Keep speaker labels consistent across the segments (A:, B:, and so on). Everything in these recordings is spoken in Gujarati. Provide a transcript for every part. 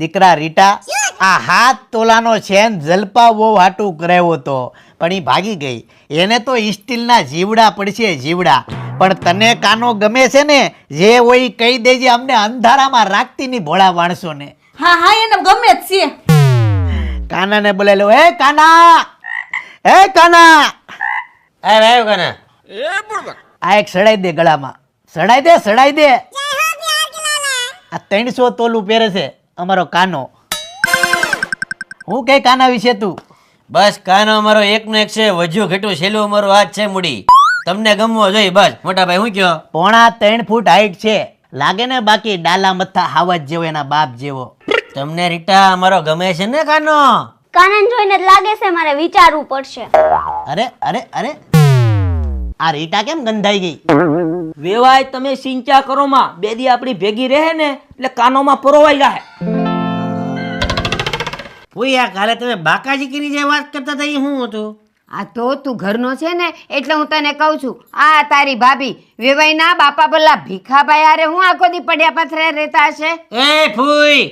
A: દીકરા રીટા આ હાથ તોલાનો છેન જલપાવો વાટું કરાવ્યો હતો પણ એ ભાગી ગઈ. એને તો સ્ટીલના જીવડા પડશે જીવડા. પણ તને કાનો ગમે છે ને જે હોય કહી દેજે અમને અંધારામાં રાખતી ની ભોળા માણસોને.
B: હા હા એને ગમે જ છે.
A: કાનાને ને બોલેલો હે કાના! હે કાના!
C: અરે આવ્યો કાના?
A: આ એક સડાઈ દે ગળામાં. સડાઈ દે સડાઈ દે. આ ત્રણસો તોલું પહેરે છે. અમારો કાનો. હું કઈ કાના વિશે તું?
C: બસ કાનો અમારો એકનો એક છે વજુ ઘટું છેલ્લું અમારો હાથ છે મૂડી. તમને ગમવો જોઈએ બસ. મોટા ભાઈ હું કયો?
A: પોણા ત્રણ ફૂટ હાઈટ છે. લાગે ને બાકી ડાલા મથા હાવજ જેવો એના બાપ જેવો.
C: તમને રીટા અમારો ગમે છે ને કાનો?
D: કાનન જોઈને જ લાગે છે મારે વિચારવું પડશે.
A: અરે અરે અરે. આ રીટા કેમ ગંધાઈ ગઈ?
E: વેવાય તમે સિંચા કરો માં બે દી આપણી ભેગી રહે ને એટલે કાનોમાં પરોવાઈ જાય
C: ફૂઈ આ કાલે તમે બાકાજી જે વાત કરતા હતા એ શું હતું?
F: આ તો તું ઘરનો છે ને એટલે હું તને કહું છું આ તારી ભાભી વેવાઈના બાપા બોલા ભીખાભાઈ આરે હું આખો દી પડ્યા પથરે રહેતા હશે?
C: એ ફૂઈ!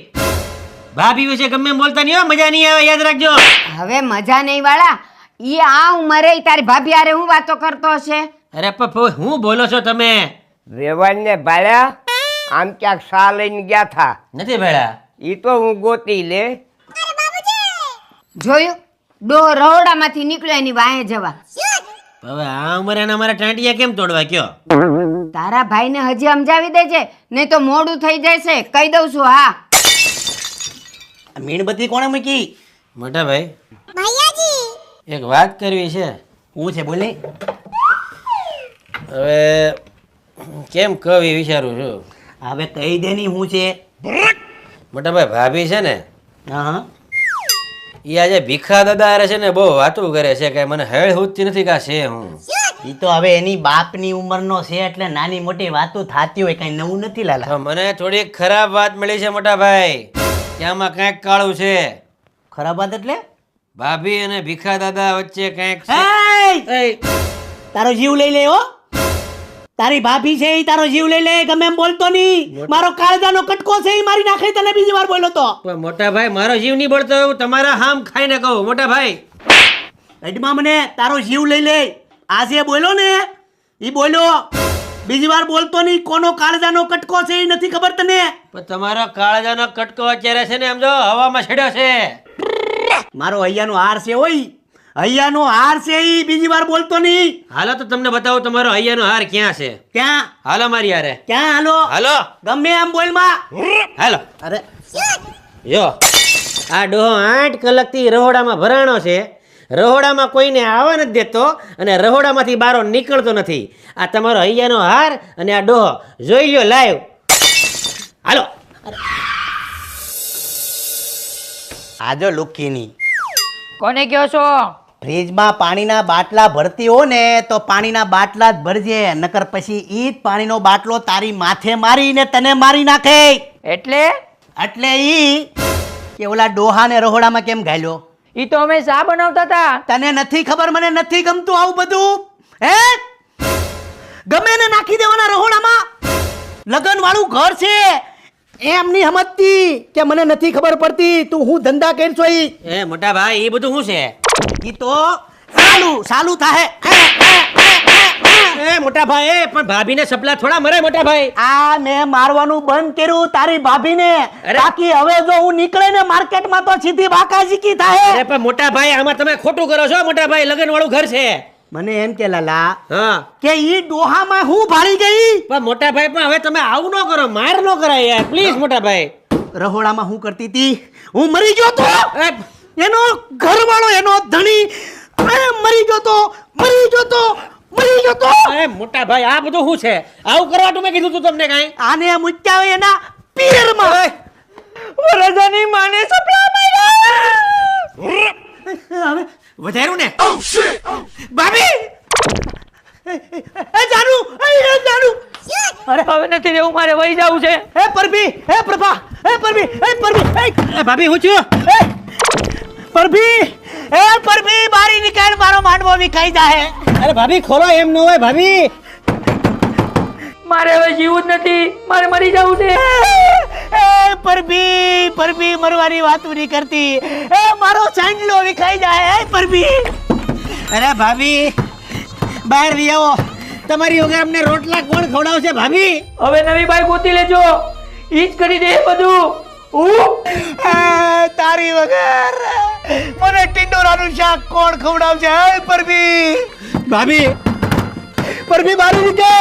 C: ભાભી વિશે ગમે બોલતા નહીં હો મજા નહીં આવે યાદ રાખજો.
F: હવે મજા નહીં વાળા ઈ આ ઉંમરે તારી ભાભી આરે હું વાતો કરતો હશે?
C: અરે પણ હું બોલો છો તમે?
G: વેવાઈને ભાળ્યા? આમ ક્યાંક સા લઈને ગયા થા?
C: નથી ભાળ્યા?
G: એ તો હું ગોતી લે.
F: જોયું? ડો રહોડામાંથી નીકળ્યો એની વાહે જવા.
C: હવે આ ઉંમરે એના મારા ટાંટિયા કેમ તોડવા કયો
F: તારા ભાઈને હજી સમજાવી દેજે નહીં તો મોડું થઈ જશે. કહી દઉં છું હા.
A: આ મીણબત્તી કોણે મૂકી?
C: મોટા ભાઈ એક વાત કરવી છે.
A: હું છે બોલે
C: હવે કેમ કવિ વિચારું છું?
A: હવે કહી દે ની હું છે.
C: મોટાભાઈ ભાભી છે ને
A: હા.
C: એ આજે ભીખા દાદા હારે છે ને બહુ વાતું કરે છે કે મને હેળ હુજતી નથી કા છે હું.
A: એ તો હવે એની બાપની ઉંમરનો છે એટલે નાની મોટી વાતો થતી હોય કઈ નવું નથી લાલા.
C: મને થોડી ખરાબ વાત મળી છે મોટા ભાઈ કે આમાં કાંઈક કાળું છે.
A: ખરાબ વાત એટલે?
C: ભાભી અને ભીખા દાદા વચ્ચે કંઈક!
A: તારો જીવ લઈ લે હો. તારી ભાભી છે એ તારો જીવ લઈ લે ગમે એમ બોલતો નહીં. મારો કાળજાનો કટકો છે ઈ મારી નાખે તને બીજી વાર બોલ્યો તો.
C: મોટા ભાઈ મારો જીવ નહીં બળતો હું તમારા હામ ખાઈને કહું મોટા ભાઈ.
A: અડમાં મને તારો જીવ લઈ લે. આજે બોલ્યો ને. એ બોલ્યો બીજી વાર બોલતો નહીં કોનો કાળજાનો કટકો છે એ નથી ખબર તને?
C: પણ તમારો કાળજાનો કટકો અત્યારે છે ને એમ જો હવામાં છેડ્યો છે.
A: મારો અહીંયાનો હાર છે ઓય. હૈયાનો હાર છે ઈ? બીજી વાર બોલતો નહીં.
C: હાલો તો તમને બતાવો તમારો હૈયાનો હાર ક્યાં છે?
A: ક્યાં?
C: હાલો મારી હારે.
A: ક્યાં હાલો?
C: હાલો.
A: ગમે આમ બોલમાં.
C: હાલો.
A: અરે.
C: યો. આ ડોહો આઠ કલાકથી રહોડામાં ભરાણો છે. રહોડામાં કોઈને આવવા નથી દેતો અને રહોડામાંથી બારો નીકળતો નથી. આ તમારો હૈયાનો હાર અને આ ડોહો. જોઈ લ્યો લાઈવ. હાલો.
A: આજો લુકીની
E: કોને કહો છો?
A: ફ્રીજમાં પાણીના બાટલા ભરતી હો ને તો પાણીના બાટલા જ ભરજે. નકર પછી ઈ જ પાણીનો બાટલો તારી માથે મારીને તને મારી નાખે.
E: એટલે?
A: એટલે ઈ કે ઓલા ડોહાને રહોડામાં કેમ ઘાલ્યો
E: ઈ તો અમે શા બનાવતા હતા.
A: તને નથી ખબર મને નથી ગમતું આવું બધું. હે? ગમે ને નાખી દેવાના રહોડામાં. લગન વાળું ઘર છે. એમની સમજતી કે મને નથી ખબર પડતી તું હું ધંધા કરશો છો
C: એ મોટા ભાઈ એ બધું શું છે?
A: ઈ તો સાલું સાલું થાહે.
C: એ મોટા ભાઈ એ પણ ભાભીને સપલા થોડા મરે મોટા ભાઈ.
A: આ મેં મારવાનું બંધ કર્યું તારી ભાભીને. બાકી હવે જો હું નીકળે ને માર્કેટમાં તો સીધી બાકાજીકી
C: અરે
A: થાય
C: પણ મોટા ભાઈ આમાં તમે ખોટું કરો છો મોટા ભાઈ લગન વાળું ઘર છે.
A: મને એમ કે લાલા
C: હા.
A: કે ઈ ડોહામાં હું ભાળી ગઈ?
C: પણ મોટા ભાઈ પણ હવે તમે આવું ન કરો માર ન કરાય યાર પ્લીઝ મોટા ભાઈ.
A: રહોડામાં હું કરતી હતી હું મરી ગયો તો? એનો ઘરવાળો એનો ધણી એ મરી ગયો તો મરી ગયો તો મરી ગયો તો.
C: એ મોટા ભાઈ આ બધું શું છે? આવું કરવા તું મેં કીધું તું તમને કઈ.
A: આને મૂક્યા હોય એના પિયરમાં.
E: વરદાની માને સપના
A: હવે
C: વધાર્યું ને?
A: ભાભી! એ, જાનુ એ, જાનુ.
E: અરે હવે નથી રહેવું મારે વહી જવું છે.
A: હે પરભી હે પ્રભા હે પરભી હે પરભી હે.
C: એ ભાભી હું છું?
A: એ, પરભી હે પરભી બારી નીકળ મારો માંડવો વિખાઈ જાહે.
C: અરે ભાભી ખોલો એમ ન હોય ભાભી.
E: મારે હવે જીવવું જ નથી મારે મરી જવું છે.
A: એ પરભી પરભી મરવાની વાત નહીં કરતી. એ મારો ચાંદલો વિખાઈ જાય એ પરભી અરે ભાભી બહાર લઈ આવો. તમારી વગર અમને રોટલા કોણ ખવડાવશે ભાભી?
E: હવે નવી બાઈ ગોતી લેજો. ઈ જ કરી દે બધું!
A: એ, તારી વગર! મને ટિંડોરાનું શાક કોણ ખવડાવશે હે પરભી ભાભી પરભી મારી રીતે?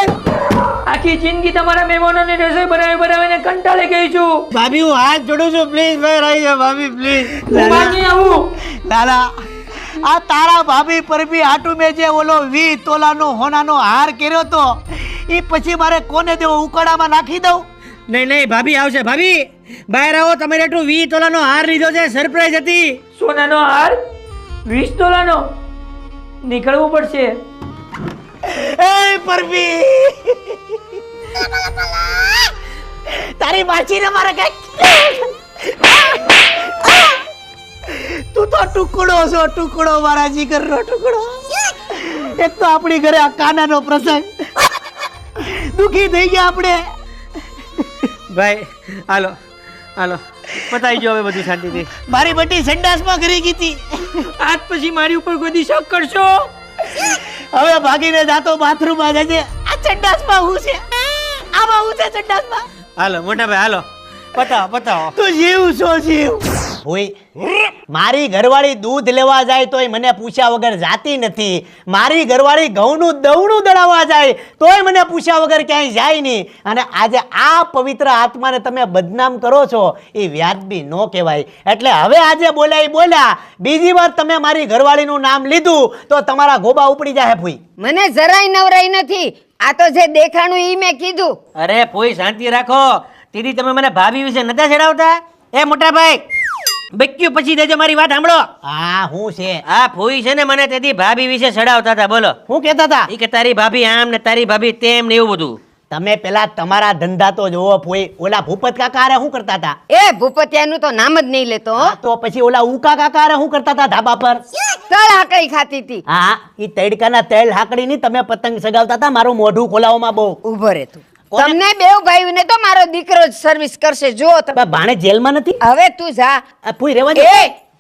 E: આખી જિંદગી તમારા મહેમાનોને રસોઈ બનાવી બનાવીને કંટાળી ગઈ છું.
A: ભાભી હું હાથ જોડું છું. પ્લીઝ ભાઈ રહી જાઓ ભાભી પ્લીઝ
E: બહાર આવું.
A: લાલા આ તારા ભાભી પરભી આટુ મેં જે ઓલો વી તોલાનો હોનાનો હાર કર્યો તો એ પછી મારે કોને દેવો? ઉકાળામાં નાખી દઉં?
C: નહીં નહીં ભાભી આવશે. ભાભી બહાર આવો. તમે એટલું વી તોલાનો હાર લીધો છે. સરપ્રાઈઝ હતી.
E: સોનાનો હાર? વીસ તોલાનો? નીકળવું પડશે.
A: એ પરભી તારી માછીને મારે કઈ તું તો ટુકડો છો ટુકડો મારા જીગરનો ટુકડો. એક તો આપણી ઘરે આ કાનાનો પ્રસંગ. દુખી થઈ ગયા આપણે.
C: ભાઈ હાલો હાલો. પતાઈ ગયો હવે બધું શાંતિથી.
A: મારી બટી સંડાસમાં કરી ગીતી
E: આજ પછી મારી ઉપર કોઈ શક કરશો?
A: હવે ભાગીને જાતો બાથરૂમમાં જજે. આ સંડાસમાં હું છે? આમાં હું છે સંડાસમાં?
C: હાલો મોટા ભાઈ હાલો. પતાવો પતાવો.
A: તું જીવ છો જીવ. હોય. મારી ઘરવાળી દૂધ લેવા જાય તોય મને પૂછ્યા વગર જાતી નથી. મારી ઘરવાળી ઘઉંનું દવણું દળાવવા જાય તોય મને પૂછ્યા વગર ક્યાંય જાય નહીં. અને આજે આ પવિત્ર આત્માને તમે બદનામ કરો છો એ વ્યાજબી ન કહેવાય. એટલે હવે આજે બોલ્યા એ બોલ્યા બીજી વાર તમે મારી ઘરવાળીનું નામ લીધું તો તમારા ગોબા ઉપડી જાય ભૂઈ.
F: મને જરાય નવરાઈ નથી. આ તો જે દેખાણું ઈ મેં કીધું.
C: અરે પોઈ શાંતિ રાખો. દીદી તમે મને ભાભી વિશે નતા જણાવતા એ મોટા ભાઈ બક્યું પછી દેજો મારી વાત સાંભળો.
A: હા હું છે?
C: આ ફોઈ છે ને મને તેથી ભાભી વિશે ચડાવતા હતા બોલો.
A: હું કહેતા હતા?
C: એ કે તારી ભાભી આમ ને તારી ભાભી તેમ ને એવું બધું.
A: તમે પેલા તમારા ધંધા તો જોવો ફોઈ ઓલા ભૂપત કાકા અરે શું કરતા હતા?
F: એ ભૂપતિયાનું તો નામ જ નહીં લેતો. હો.
A: તો પછી ઓલા ઉકા કાકા અરે શું કરતા હતા ધાબા પર?
F: તળ હાકડી ખાતી હતી.
A: હા એ તડકાના તેલ હાકડી ની તમે પતંગ સગાવતા હતા મારું મોઢું ખોલાવવામાં બહુ.
F: ઊભો રે તું
A: કોને?
F: તમને બેવ ભાઈઓને તો મારો દીકરો જ સર્વિસ કરશે. જો તમે.
A: બા, ભાણે જેલમાં નથી?
F: હવે તું જા.
A: ફૂઈ રેવા દે.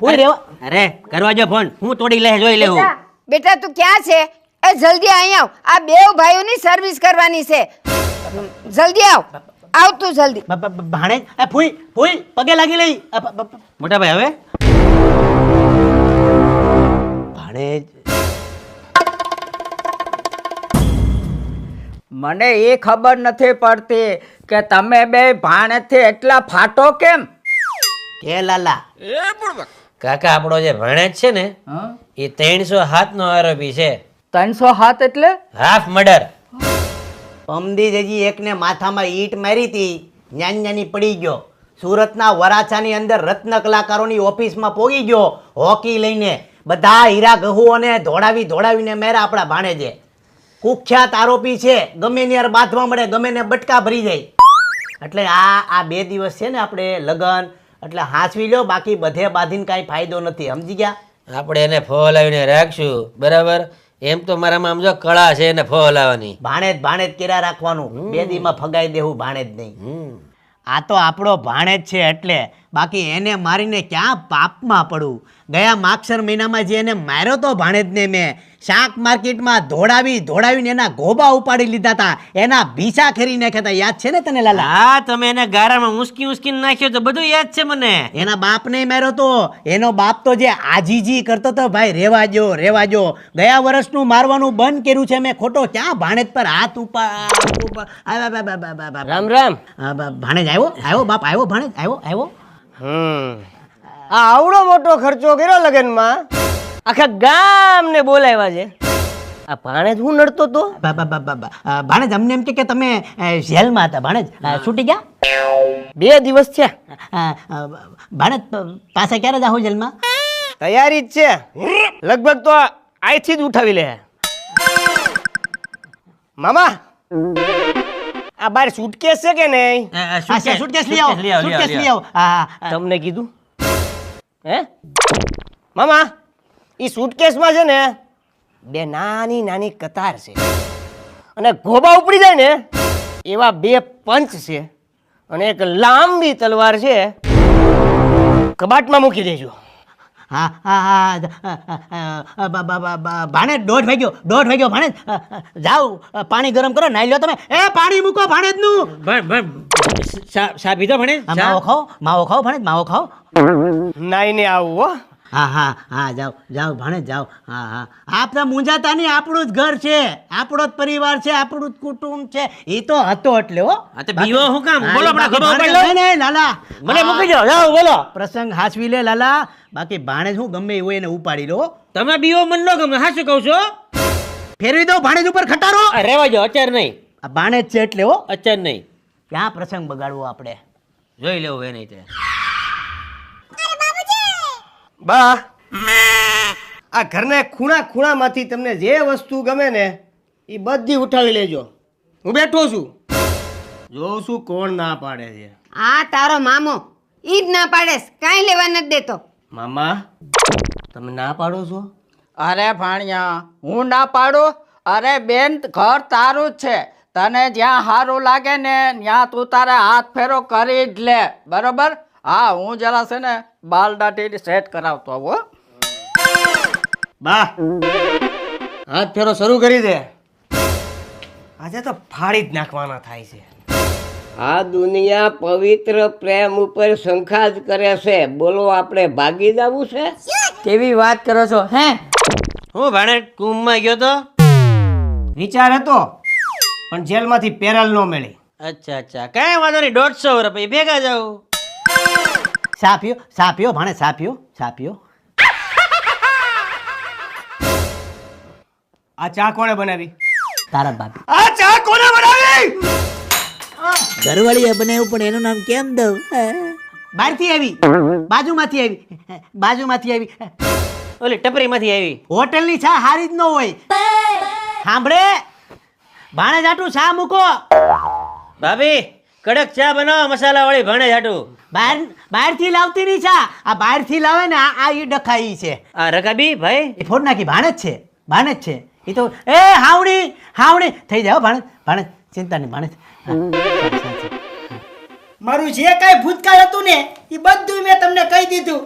A: ફૂઈ રેવા
C: અરે કરવા જો ફોન. હું તોડી લે જોઈ લેવું.
F: બેટા, તું ક્યાં છે? એ જલ્દી અહીં આવ. આ બેવ ભાઈઓની સર્વિસ કરવાની છે. જલ્દી આવ. આવ તું જલ્દી.
A: બા, બા, બા, ભાણે આ ફૂઈ ફૂઈ પગે લાગી લઈ. બા, બા, બા,
C: મોટા ભાઈ હવે?
A: ભાણે
G: મને એ ખબર નથી પડતી કે તમે બે ભાણેથી એટલા ફાટો કેમ?
A: કે લાલા
C: કાકા આપણો જે ભાણેજ છે ને એ ત્રણસો હાથ નો આરોપી છે.
G: ત્રણસો હાથ એટલે?
C: હાફ મર્ડર
A: પમદી જજી એકને માથામાં ઈટ મારી હતી જ્ઞાન જ્ઞાની પડી ગયો. સુરતના વરાછાની અંદર રત્ન કલાકારોની ઓફિસમાં પોગી ગયો હોકી લઈને. બધા હીરા ગહુઓને ધોડાવી ધોડાવીને મેરા આપણા ભાણેજે. કુખ્યાત આરોપી છે. ગમે યાર બાંધવા મળે ગમે ને બટકા ભરી જાય એટલે આ આ બે દિવસ છે ને આપણે લગન એટલે હાંસવી લો બાકી બધે બાંધીને કાંઈ ફાયદો નથી. સમજી ગયા?
C: આપણે એને ફોલાવીને રાખશું બરાબર? એમ તો મારામાં આમ જો કળા છે એને ફોલાવાની
A: ભાણેજ ભાણેજ કેરા રાખવાનું. બે દીમાં ફગાઈ દેવું ભાણેજ નહીં આ તો આપણો ભાણેજ છે એટલે બાકી એને મારીને ક્યાં પાપમાં પડું? ગયા માગસર મહિનામાં જે એને માર્યો તો ભાણેજને મેં શાક માર્કેટમાં ધોડાવી ધોડાવીને એના ગોબા ઉપાડી લીધા હતા એના ભીસા ખેરી નાખ્યા હતા યાદ છે ને તને લાલા?
C: હા તમે એને ગારામાં ઉંસકી ઉંસકીને નાખ્યો તો બધું યાદ છે મને.
A: એના બાપને માર્યો તો. એનો બાપ તો જે આજીજી કરતો તો ભાઈ રેવા જો રેવા જો ગયા વર્ષનું મારવાનું બંધ કર્યું છે મેં. ખોટો ક્યાં ભાણેજ પર હાથ બા-
G: રામ રામ.
A: ભાણેજ આવ્યો? આવ્યો બાપ? આવ્યો ભાણેજ? આવ્યો? આવ્યો?
G: આ આવડો મોટો ખર્ચો કર્યો લગનમાં. આખા ગામને બોલાવ્યા છે. આ ભાણેજ હું નડતો તો?
A: ભાણેજ અમને એમ કે તમે જેલમાં હતા ભાણેજ. છૂટી ગયા?
G: બે દિવસ છે
A: ભાણેજ પ- પાછા ક્યારે જાઓ જેલમાં?
G: તૈયારી જ છે. લગભગ તો આઈથી જ ઉઠાવી લે. મામા! આ બાર સુટકેસ છે કે નહીં?
A: સુટકેસ લઈ આવો સુટકેસ લઈ આવો હા.
G: તમને કીધું? હે? મામા એ સુટકેસમાં છે ને બે નાની નાની કતાર છે. અને ગોબા ઉપડી જાય ને એવા બે પંચ છે. અને એક લાંબી તલવાર છે. કબાટમાં મૂકી દેજો.
A: હા હા ભાણેજ દોઢ વાગ્યો દોઢ વાગ્યો અ, જાઓ પાણી ગરમ કરો નાઈ લો તમે. એ પાણી મૂકો ભાણેજનું.
C: ભણ ભણ શા પીધો ભણે
A: માવો ખાઓ માવો ખાઓ ભણે માવો ખાઓ.
G: નાઈને આવું હો.
A: હા હા હા જાઓ જાઓ ભાણેજ જાઓ. હા હા. આપણે મૂંઝાતા નહીં આપણું જ ઘર છે. આપણો જ પરિવાર છે આપણું જ કુટુંબ છે. એ તો હતો એટલે હો.
C: બીવો હું કામ? બોલો
A: નહીં, નહીં, લાલા.
C: મને મૂકી જાઓ જાઓ બોલો.
A: પ્રસંગ હાસવી લે લાલા. બાકી ભાણે હું ગમે એવું એને ઉપાડી લો.
C: તમે બીવો મન ન ગમે હા શું કહું છો?
A: ફેરવી દો ભાણેજ ઉપર ખટારો.
C: રેવા રહેવા અચાર નહીં.
A: આ ભાણેજ છે એટલે હો.
C: અચાર નહીં.
A: ક્યાં પ્રસંગ બગાડવો આપણે?
C: જોઈ લેવું એ નહીં
G: બા. આ ઘરના ખૂણા ખૂણામાંથી તમને જે વસ્તુ ગમે ને એ બધી ઉઠાવી લેજો. હું બેઠો છું. જોઉં છું કોણ ના પાડે છે.
F: આ તારો મામો ઈ જ ના પાડેસ કાંઈ લેવા નથી દેતો.
G: મામા તમે ના પાડો છો?
H: અરે ભાણિયા હું ના પાડું? અરે બેન ઘર તારું જ છે. તને જ્યાં સારું લાગે ને ત્યાં તું તારે હાથ ફેરો કરી જ લે. બરોબર? હા હું જરા છે ને બાલ દાટી સેટ કરાવતો આવો
G: બા. હાથ ફેરો શરૂ કરી દે. આજે તો ફાડી જ નાખવાના થાય છે.
I: આ દુનિયા પવિત્ર પ્રેમ ઉપર શંખા જ કરે છે. બોલો આપણે ભાગી જવું છે?
E: કેવી વાત કરો છો હે?
C: હું ભાણે કુંભમાં ગયો તો?
G: વિચાર હતો પણ જેલમાંથી પેરલ ન મળી.
C: અચ્છા અચ્છા. કાંઈ વાંધો નહીં દોઢસો રૂપિયા ભેગા જાઉં.
A: સા પીઓ સા પીઓ ભાણે સા પીઓ સા પીઓ
G: આ ચા કોણે બનાવી?
A: તારા બાપી.
G: આ ચા કોણે બનાવી?
A: ઘરવાળીએ બનાવ્યું પણ એનું નામ કેમ દઉં? બહારથી આવી. બાજુમાંથી આવી. બાજુમાંથી આવી.
C: ઓલી ટપરીમાંથી આવી.
A: હોટલની ચા હારી જ ન હોય. સાંભળે? ભાણે જાટું ચા મૂકો.
C: ભાભી કડક ચા બનાવો મસાલા વાળી ભણે જાટું.
A: બહાર બહારથી લાવતી નહીં ચા. આ બહારથી લાવે ને આ આ ઈ ડખાઈ છે.
C: આ રકાબી ભાઈ?
A: એ ફોડ નાખી ભાણે જ છે. ભાણે જ છે. એ તો એ હાવણી હાવણી થઈ જાઓ ભાણે ભાણે ચિંતા નહીં ભાણે
J: મારું જે કાંઈ ભૂતકાળ હતું ને એ બધું મેં તમને કહી દીધું.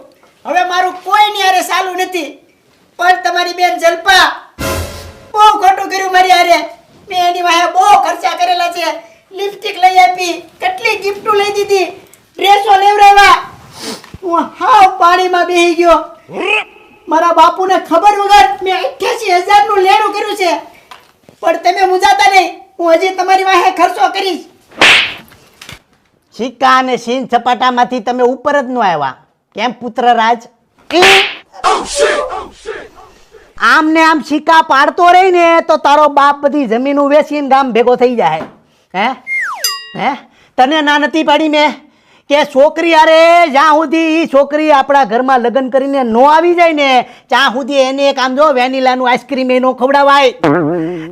J: હવે મારું કોઈ ની હારે સાલું નથી. પણ તમારી બેન જલ્પા બહુ ખોટું કર્યું મારી હારે. મેં એની વાહે બહુ ખર્ચા કરેલા છે. લિપસ્ટિક લઈ આપી. કેટલી ગિફ્ટો લઈ દીધી. ડ્રેસો લેવડાવ્યા. હું હાવ પાણીમાં બેહી ગયો. મારા બાપુને ખબર વગર મેં અઠ્યાસી હજારનું લેણું કર્યું છે. પણ તમે મૂંઝાતા નહીં. હું હજી તમારી વાહે ખર્ચો કરીશ.
A: સિક્કા અને સીન સપાટામાંથી તમે ઉપર જ ન આવ્યા. કેમ પુત્ર રાજ? આમ ને આમ સિક્કા પાડતો રહી ને તો તારો બાપ બધી જમીન વેચીને ગામ ભેગો થઈ જાય. હે? હે? તને ના નથી પાડી મેં કે છોકરી અરે જ્યાં સુધી એ છોકરી આપણા ઘરમાં લગ્ન કરીને નો આવી જાય ને, ત્યાં સુધી એને એક આમ જો વેનીલાનું આઈસ્ક્રીમ એનો ખવડાવાય.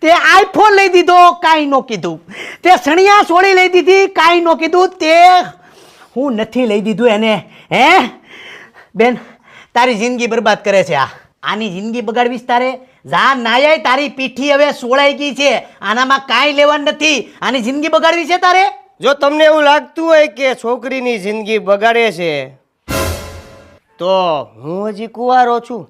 A: તે આઈફોન લઈ દીધો, કાંઈ નો કીધું. તે સણિયા સોળી લઈ દીધી, કાંઈ નો કીધું. તે હું નથી લઈ દીધું એને. હે? બેન, તારી જિંદગી બરબાદ કરે છે આ. આની જિંદગી બગાડવીશ તારે? જા, નાયાય, તારી પીઠી હવે સોળાઈ ગઈ છે. આનામાં કાંઈ લેવાનું નથી. આની જિંદગી બગાડવી છે તારે?
G: જો તમને એવું લાગતું હોય કે છોકરીની જિંદગી બગાડે છે, તો હું હજી કુંવારો છું.